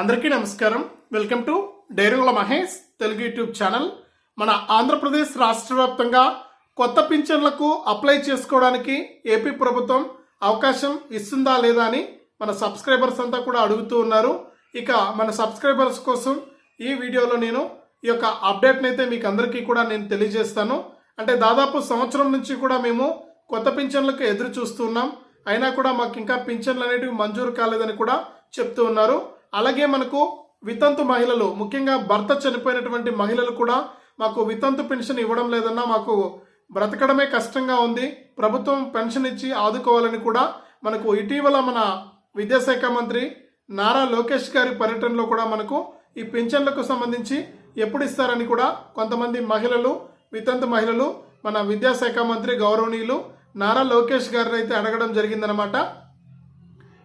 అందరికీ నమస్కారం. Welcome to డైరంగుల మహేష్ తెలుగు యూట్యూబ్ ఛానల్. మన ఆంధ్రప్రదేశ్ రాష్ట్ర వ్యాప్తంగా కొత్త పింఛన్లకు అప్లై చేసుకోవడానికి ఏపీ ప్రభుత్వం అవకాశం ఇస్తుందా లేదా అని మన సబ్స్క్రైబర్స్ అంతా కూడా అడుగుతూ ఉన్నారు. ఇక మన సబ్స్క్రైబర్స్ కోసం ఈ వీడియోలో నేను ఈ యొక్క అప్డేట్ని అయితే మీకు అందరికీ కూడా నేను తెలియజేస్తాను. అంటే దాదాపు సంవత్సరం నుంచి కూడా మేము కొత్త పింఛన్లకు ఎదురు చూస్తున్నాం అయినా కూడా మాకు ఇంకా పింఛన్లు అనేటివి మంజూరు కాలేదని కూడా చెప్తూ ఉన్నారు. అలాగే మనకు వితంతు మహిళలు ముఖ్యంగా భర్త చనిపోయినటువంటి మహిళలు కూడా మాకు వితంతు పెన్షన్ ఇవ్వడం లేదన్నా మాకు బ్రతకడమే కష్టంగా ఉంది. ప్రభుత్వం పెన్షన్ ఇచ్చి ఆదుకోవాలని కూడా మనకు ఇటీవల మన విద్యాశాఖ మంత్రి నారా లోకేష్ గారి పర్యటనలో కూడా మనకు ఈ పింఛన్లకు సంబంధించి ఎప్పుడు ఇస్తారని కూడా కొంతమంది మహిళలు వితంతు మహిళలు మన విద్యాశాఖ మంత్రి గౌరవనీయులు నారా లోకేష్ గారిని అయితే అడగడం జరిగిందనమాట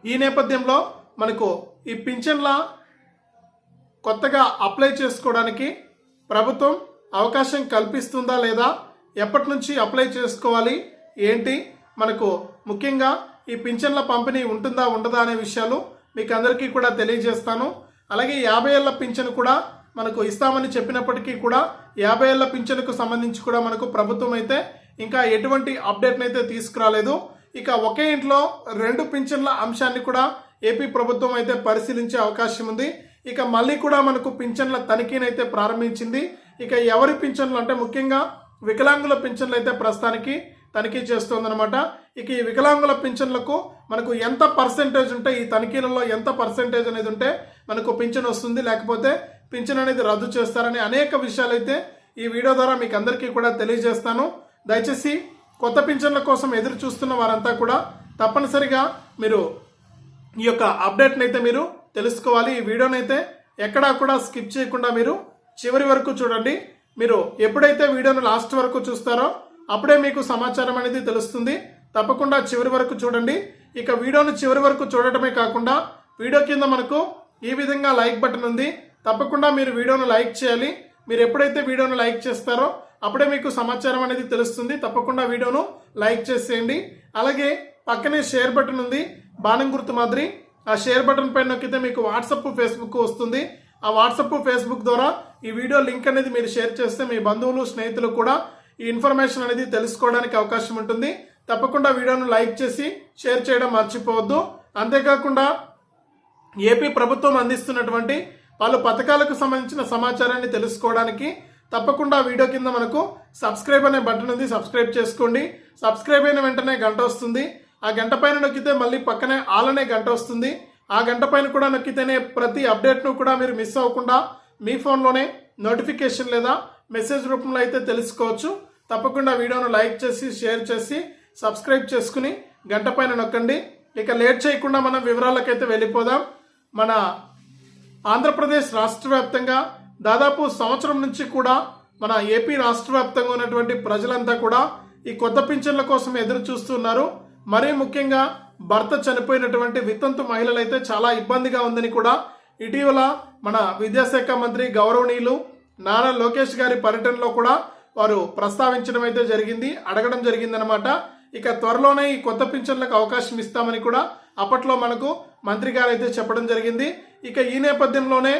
ఈ నేపథ్యంలో మనకు ఈ పింఛన్ల కొత్తగా అప్లై చేసుకోవడానికి ప్రభుత్వం అవకాశం కల్పిస్తుందా లేదా? ఎప్పటి నుంచి అప్లై చేసుకోవాలి? ఏంటి? మనకు ముఖ్యంగా ఈ పింఛన్ల పంపిణీ ఉంటుందా ఉండదా అనే విషయాలు మీకు అందరికీ కూడా తెలియజేస్తాను. అలాగే యాభై ఏళ్ళ పింఛను కూడా మనకు ఇస్తామని చెప్పినప్పటికీ కూడా యాభై ఏళ్ళ పింఛనుకు సంబంధించి కూడా మనకు ప్రభుత్వం అయితే ఇంకా ఎటువంటి అప్డేట్నైతే తీసుకురాలేదు. ఇక ఒకే ఇంట్లో రెండు పింఛన్ల అంశాన్ని కూడా ఏపీ ప్రభుత్వం అయితే పరిశీలించే అవకాశం ఉంది. ఇక మళ్ళీ కూడా మనకు పింఛన్ల తనిఖీనైతే ప్రారంభించింది. ఇక ఎవరి పింఛన్లు అంటే ముఖ్యంగా వికలాంగుల పింఛన్లు అయితే ప్రస్తుతానికి తనిఖీ చేస్తోందనమాట ఇక ఈ వికలాంగుల పింఛన్లకు మనకు ఎంత పర్సెంటేజ్ ఉంటే ఈ తనిఖీలలో ఎంత పర్సెంటేజ్ అనేది ఉంటే మనకు పింఛన్ వస్తుంది. లేకపోతే పింఛన్ అనేది రద్దు చేస్తారని అనేక విషయాలైతే ఈ వీడియో ద్వారా మీకు అందరికీ కూడా తెలియజేస్తాను. దయచేసి కొత్త పింఛన్ల కోసం ఎదురు చూస్తున్న వారంతా కూడా తప్పనిసరిగా మీరు ఈ యొక్క అప్డేట్ని అయితే మీరు తెలుసుకోవాలి. ఈ వీడియోనైతే ఎక్కడా కూడా స్కిప్ చేయకుండా మీరు చివరి వరకు చూడండి. మీరు ఎప్పుడైతే వీడియోను లాస్ట్ వరకు చూస్తారో అప్పుడే మీకు సమాచారం అనేది తెలుస్తుంది. తప్పకుండా చివరి వరకు చూడండి. ఇక వీడియోను చివరి వరకు చూడటమే కాకుండా వీడియో కింద మనకు ఈ విధంగా లైక్ బటన్ ఉంది. తప్పకుండా మీరు వీడియోను లైక్ చేయాలి. మీరు ఎప్పుడైతే వీడియోను లైక్ చేస్తారో అప్పుడే మీకు సమాచారం అనేది తెలుస్తుంది. తప్పకుండా వీడియోను లైక్ చేసేయండి. అలాగే పక్కనే షేర్ బటన్ ఉంది. బాణం గుర్తు మాదిరి ఆ షేర్ బటన్ పైన నొక్కితే మీకు వాట్సప్ ఫేస్బుక్ వస్తుంది. ఆ వాట్సప్ ఫేస్బుక్ ద్వారా ఈ వీడియో లింక్ అనేది మీరు షేర్ చేస్తే మీ బంధువులు స్నేహితులు కూడా ఈ ఇన్ఫర్మేషన్ అనేది తెలుసుకోవడానికి అవకాశం ఉంటుంది. తప్పకుండా వీడియోను లైక్ చేసి షేర్ చేయడం మర్చిపోవద్దు. అంతేకాకుండా ఏపీ ప్రభుత్వం అందిస్తున్నటువంటి పలు పథకాలకు సంబంధించిన సమాచారాన్ని తెలుసుకోవడానికి తప్పకుండా వీడియో కింద మనకు సబ్స్క్రైబ్ అనే బటన్ ఉంది. సబ్స్క్రైబ్ చేసుకోండి. సబ్స్క్రైబ్ అయిన వెంటనే గంట వస్తుంది. ఆ గంట పైన నొక్కితే మళ్ళీ పక్కనే ఆలనే గంట వస్తుంది. ఆ గంట పైన కూడా నొక్కితేనే ప్రతి అప్డేట్ను కూడా మీరు మిస్ అవ్వకుండా మీ ఫోన్లోనే నోటిఫికేషన్ లేదా మెసేజ్ రూపంలో అయితే తెలుసుకోవచ్చు. తప్పకుండా వీడియోను లైక్ చేసి షేర్ చేసి సబ్స్క్రైబ్ చేసుకుని గంట పైన నొక్కండి. ఇక లేట్ చేయకుండా మనం వివరాలకైతే వెళ్ళిపోదాం. మన ఆంధ్రప్రదేశ్ రాష్ట్ర వ్యాప్తంగా దాదాపు సంవత్సరం నుంచి కూడా మన ఏపీ రాష్ట్ర వ్యాప్తంగా ఉన్నటువంటి ప్రజలంతా కూడా ఈ కొత్త పింఛన్ల కోసం ఎదురు చూస్తున్నారు. మరీ ముఖ్యంగా భర్త చనిపోయినటువంటి వితంతు మహిళలైతే చాలా ఇబ్బందిగా ఉందని కూడా ఇటీవల మన విద్యాశాఖ మంత్రి గౌరవనీయులు నారా లోకేష్ గారి పర్యటనలో కూడా వారు ప్రస్తావించడం అయితే జరిగింది అడగడం జరిగిందనమాట ఇక త్వరలోనే ఈ కొత్త పింఛన్లకు అవకాశం ఇస్తామని కూడా అప్పట్లో మనకు మంత్రి గారు అయితే చెప్పడం జరిగింది. ఇక ఈ నేపథ్యంలోనే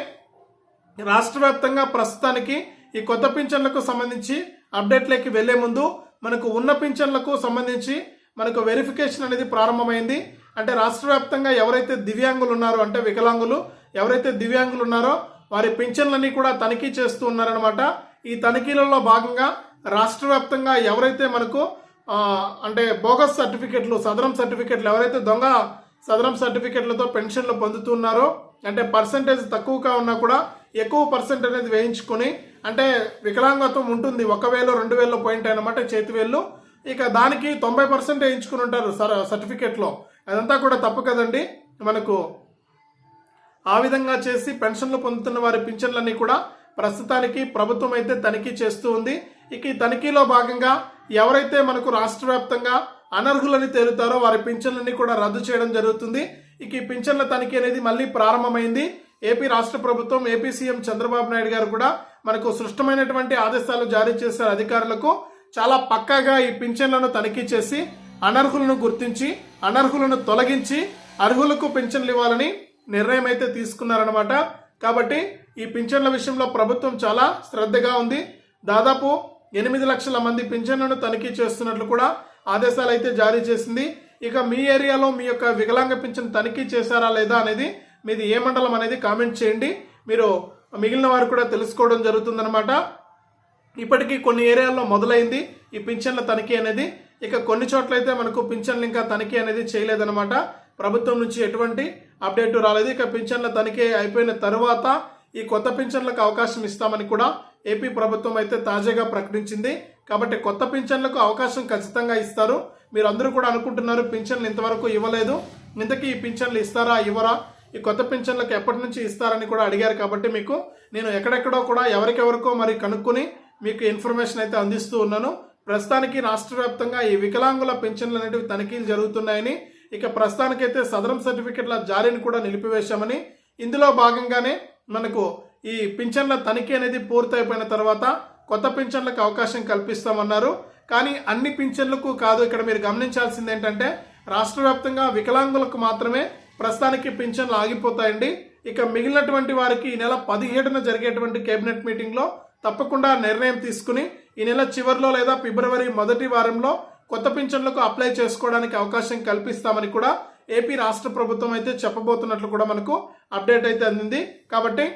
రాష్ట్ర వ్యాప్తంగా ప్రస్తుతానికి ఈ కొత్త పింఛన్లకు సంబంధించి అప్డేట్లోకి వెళ్ళే ముందు మనకు ఉన్న పింఛన్లకు సంబంధించి మనకు వెరిఫికేషన్ అనేది ప్రారంభమైంది. అంటే రాష్ట్ర వ్యాప్తంగా ఎవరైతే దివ్యాంగులు ఉన్నారో అంటే వికలాంగులు ఎవరైతే దివ్యాంగులు ఉన్నారో వారి పింఛన్లన్నీ కూడా తనిఖీ చేస్తూ ఉన్నారనమాట ఈ తనిఖీలలో భాగంగా రాష్ట్ర వ్యాప్తంగా ఎవరైతే మనకు అంటే బోగస్ సర్టిఫికెట్లు సదరం సర్టిఫికెట్లు ఎవరైతే దొంగ సదరం సర్టిఫికెట్లతో పెన్షన్లు పొందుతున్నారో అంటే పర్సంటేజ్ తక్కువగా ఉన్నా కూడా ఎక్కువ పర్సెంట్ అనేది వేయించుకొని అంటే వికలాంగత్వం ఉంటుంది. ఒక వేలు రెండు వేలు పాయింట్ అనమాట చేతి వేళ్ళు. ఇక దానికి తొంభై పర్సెంట్ వేయించుకుని ఉంటారు సర్ సర్టిఫికెట్లో. అదంతా కూడా తప్పు కదండి. మనకు ఆ విధంగా చేసి పెన్షన్లు పొందుతున్న వారి పింఛన్లన్నీ కూడా ప్రస్తుతానికి ప్రభుత్వం అయితే తనిఖీ చేస్తూ ఉంది. ఇక ఈ తనిఖీలో భాగంగా ఎవరైతే మనకు రాష్ట్ర వ్యాప్తంగా అనర్హులని తేలుతారో వారి పింఛన్లన్నీ కూడా రద్దు చేయడం జరుగుతుంది. ఇక ఈ పింఛన్ల తనిఖీ అనేది మళ్ళీ ప్రారంభమైంది. ఏపీ రాష్ట్ర ప్రభుత్వం ఏపీ సీఎం చంద్రబాబు నాయుడు గారు కూడా మనకు సృష్టమైనటువంటి ఆదేశాలు జారీ చేశారు అధికారులకు. చాలా పక్కాగా ఈ పింఛన్లను తనిఖీ చేసి అనర్హులను గుర్తించి అనర్హులను తొలగించి అర్హులకు పింఛన్లు ఇవ్వాలని నిర్ణయం అయితే తీసుకున్నారనమాట కాబట్టి ఈ పింఛన్ల విషయంలో ప్రభుత్వం చాలా శ్రద్ధగా ఉంది. దాదాపు ఎనిమిది లక్షల మంది పింఛన్లను తనిఖీ చేస్తున్నట్లు కూడా ఆదేశాలు అయితే జారీ చేసింది. ఇక మీ ఏరియాలో మీ యొక్క వికలాంగ పింఛన్ తనిఖీ చేశారా లేదా అనేది మీది ఏ మండలం అనేది కామెంట్ చేయండి. మీరు మిగిలిన వారు కూడా తెలుసుకోవడం జరుగుతుందన్నమాట. ఇప్పటికీ కొన్ని ఏరియాల్లో మొదలైంది. ఈ పింఛన్ల తనిఖీ అనేది. ఇక కొన్ని చోట్ల అయితే మనకు పింఛన్లు ఇంకా తనిఖీ అనేది చేయలేదన్నమాట. ప్రభుత్వం నుంచి ఎటువంటి అప్డేట్ రాలేదు. ఇక పింఛన్ల తనిఖీ అయిపోయిన తర్వాత ఈ కొత్త పింఛన్లకు అవకాశం ఇస్తామని కూడా ఏపీ ప్రభుత్వం అయితే తాజాగా ప్రకటించింది. కాబట్టి కొత్త పింఛన్లకు అవకాశం ఖచ్చితంగా ఇస్తారు. మీరు అందరూ కూడా అనుకుంటున్నారు పింఛన్లు ఇంతవరకు ఇవ్వలేదు. ఇంతకీ ఈ పింఛన్లు ఇస్తారా ఇవ్వరా? ఈ కొత్త పింఛన్లకు ఎప్పటి నుంచి ఇస్తారని కూడా అడిగారు. కాబట్టి మీకు నేను ఎక్కడెక్కడో కూడా ఎవరికెవరికో మరి కనుక్కొని మీకు ఇన్ఫర్మేషన్ అయితే అందిస్తూ ఉన్నాను. ప్రస్తుతానికి రాష్ట్ర వ్యాప్తంగా ఈ వికలాంగుల పెన్షన్లు అనేటివి తనిఖీలు జరుగుతున్నాయని ఇక ప్రస్తుతానికైతే సదరం సర్టిఫికెట్ల జారీని కూడా నిలిపివేశామని ఇందులో భాగంగానే మనకు ఈ పింఛన్ల తనిఖీ అనేది పూర్తయిపోయిన తర్వాత కొత్త పింఛన్లకు అవకాశం కల్పిస్తామన్నారు. కానీ అన్ని పింఛన్లకు కాదు ఇక్కడ మీరు గమనించాల్సింది ఏంటంటే రాష్ట్ర వ్యాప్తంగా వికలాంగులకు మాత్రమే ప్రస్తుతానికి పింఛన్లు ఆగిపోతాయండి. ఇక మిగిలినటువంటి వారికి ఈ నెల పదిహేడున జరిగేటువంటి కేబినెట్ మీటింగ్లో తప్పకుండా నిర్ణయం తీసుకుని ఈ నెల చివరిలో లేదా ఫిబ్రవరి మొదటి వారంలో కొత్త పింఛన్లకు అప్లై చేసుకోవడానికి అవకాశం కల్పిస్తామని కూడా ఏపీ రాష్ట్ర ప్రభుత్వం అయితే చెప్పబోతున్నట్లు కూడా మనకు అప్డేట్ అయితే అందింది. కాబట్టి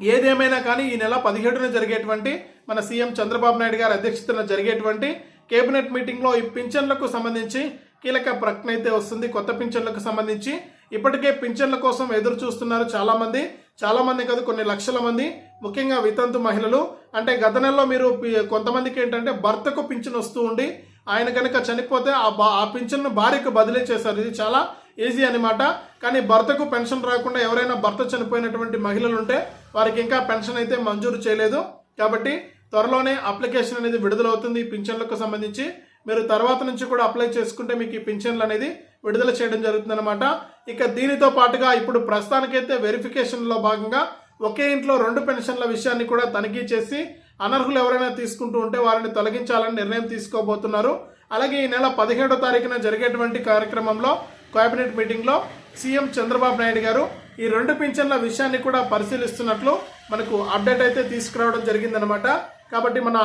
ఏదేమైనా కానీ ఈ నెల పదిహేడున జరిగేటువంటి మన సీఎం చంద్రబాబు నాయుడు గారి అధ్యక్షతన జరిగేటువంటి కేబినెట్ మీటింగ్లో ఈ పింఛన్లకు సంబంధించి కీలక ప్రకటన అయితే వస్తుంది. కొత్త పింఛన్లకు సంబంధించి ఇప్పటికే పింఛన్ల కోసం ఎదురు చూస్తున్నారు చాలామంది. చాలామంది చాలా మంది కాదు కొన్ని లక్షల మంది ముఖ్యంగా వితంతు మహిళలు. అంటే గత నెలలో మీరు కొంతమందికి ఏంటంటే భర్తకు పింఛన్ వస్తూ ఉండి ఆయన కనుక చనిపోతే ఆ బా ఆ పింఛన్ను భార్యకు బదిలీ చేశారు. ఇది చాలా ఈజీ అనమాట కానీ భర్తకు పెన్షన్ రాకుండా ఎవరైనా భర్త చనిపోయినటువంటి మహిళలు ఉంటే వారికి ఇంకా పెన్షన్ అయితే మంజూరు చేయలేదు. కాబట్టి త్వరలోనే అప్లికేషన్ అనేది విడుదలవుతుంది ఈ పింఛన్లకు సంబంధించి. మీరు తర్వాత నుంచి కూడా అప్లై చేసుకుంటే మీకు ఈ పింఛన్లు అనేది విడుదల చేయడం జరుగుతుందన్నమాట. ఇక దీనితో పాటుగా ఇప్పుడు ప్రస్తుతానికైతే వెరిఫికేషన్లో భాగంగా ఒకే ఇంట్లో రెండు పెన్షన్ల విషయాన్ని కూడా తనిఖీ చేసి అనర్హులు ఎవరైనా తీసుకుంటూ ఉంటే వారిని తొలగించాలని నిర్ణయం తీసుకోబోతున్నారు. అలాగే ఈ నెల పదిహేడో తారీఖున జరిగేటువంటి కార్యక్రమంలో కేబినెట్ మీటింగ్లో సీఎం చంద్రబాబు నాయుడు గారు ఈ రెండు పింఛన్ల విషయాన్ని కూడా పరిశీలిస్తున్నట్లు మనకు అప్డేట్ అయితే తీసుకురావడం జరిగిందనమాట కాబట్టి మన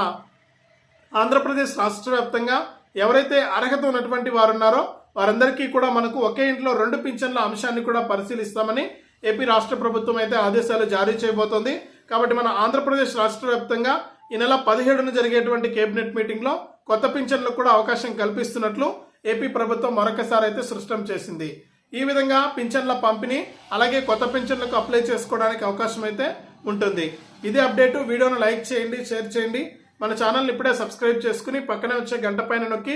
ఆంధ్రప్రదేశ్ రాష్ట్ర వ్యాప్తంగా ఎవరైతే అర్హత ఉన్నటువంటి వారు ఉన్నారో వారందరికీ కూడా మనకు ఒకే ఇంట్లో రెండు పింఛన్ల అంశాన్ని కూడా పరిశీలిస్తామని ఏపీ రాష్ట్ర ప్రభుత్వం అయితే ఆదేశాలు జారీ చేయబోతోంది. కాబట్టి మన ఆంధ్రప్రదేశ్ రాష్ట్ర వ్యాప్తంగా ఈ నెల పదిహేడున జరిగేటువంటి కేబినెట్ మీటింగ్లో కొత్త పింఛన్లకు కూడా అవకాశం కల్పిస్తున్నట్లు ఏపీ ప్రభుత్వం మరొకసారి అయితే సృష్టం చేసింది. ఈ విధంగా పింఛన్ల పంపిణీ అలాగే కొత్త పింఛన్లకు అప్లై చేసుకోవడానికి అవకాశం అయితే ఉంటుంది. ఇదే అప్డేట్. వీడియోను లైక్ చేయండి షేర్ చేయండి. మన ఛానల్ని ఇప్పుడే సబ్స్క్రైబ్ చేసుకుని పక్కనే వచ్చే గంట పైన నొక్కి